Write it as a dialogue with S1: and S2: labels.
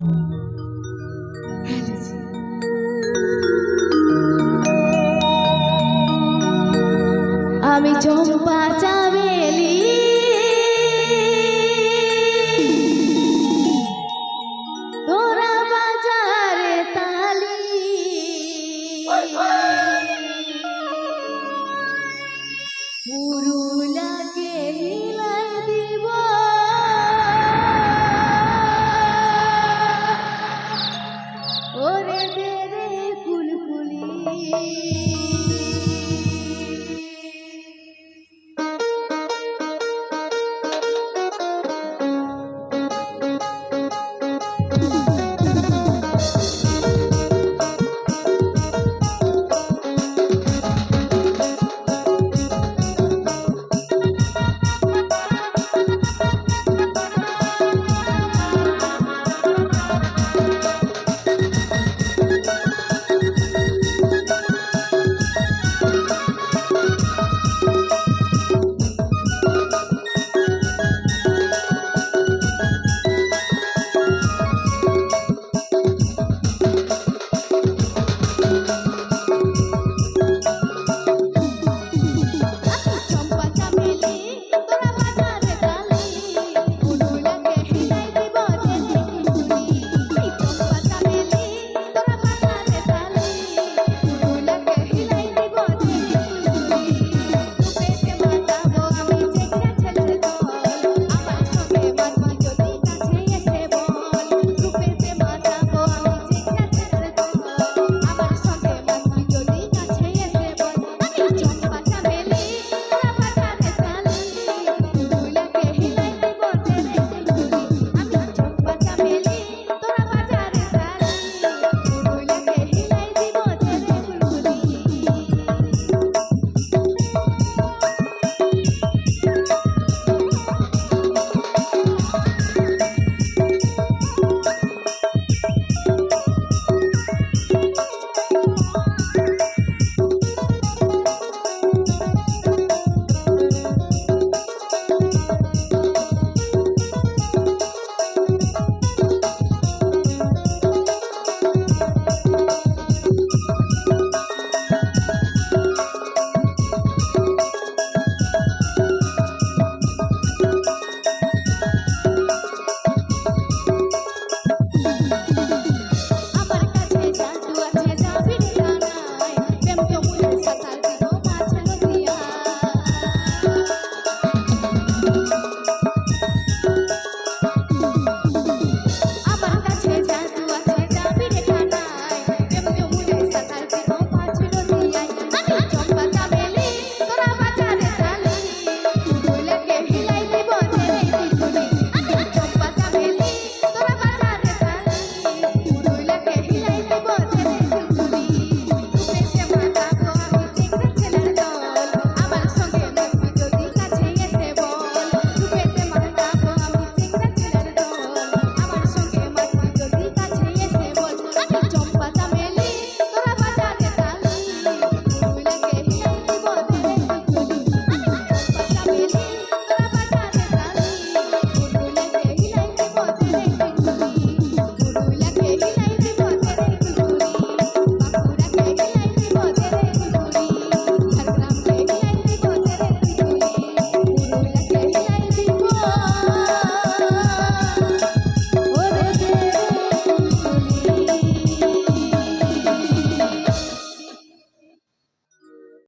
S1: আমি চম্পা চামেলি। পুরু Thank you. Oh,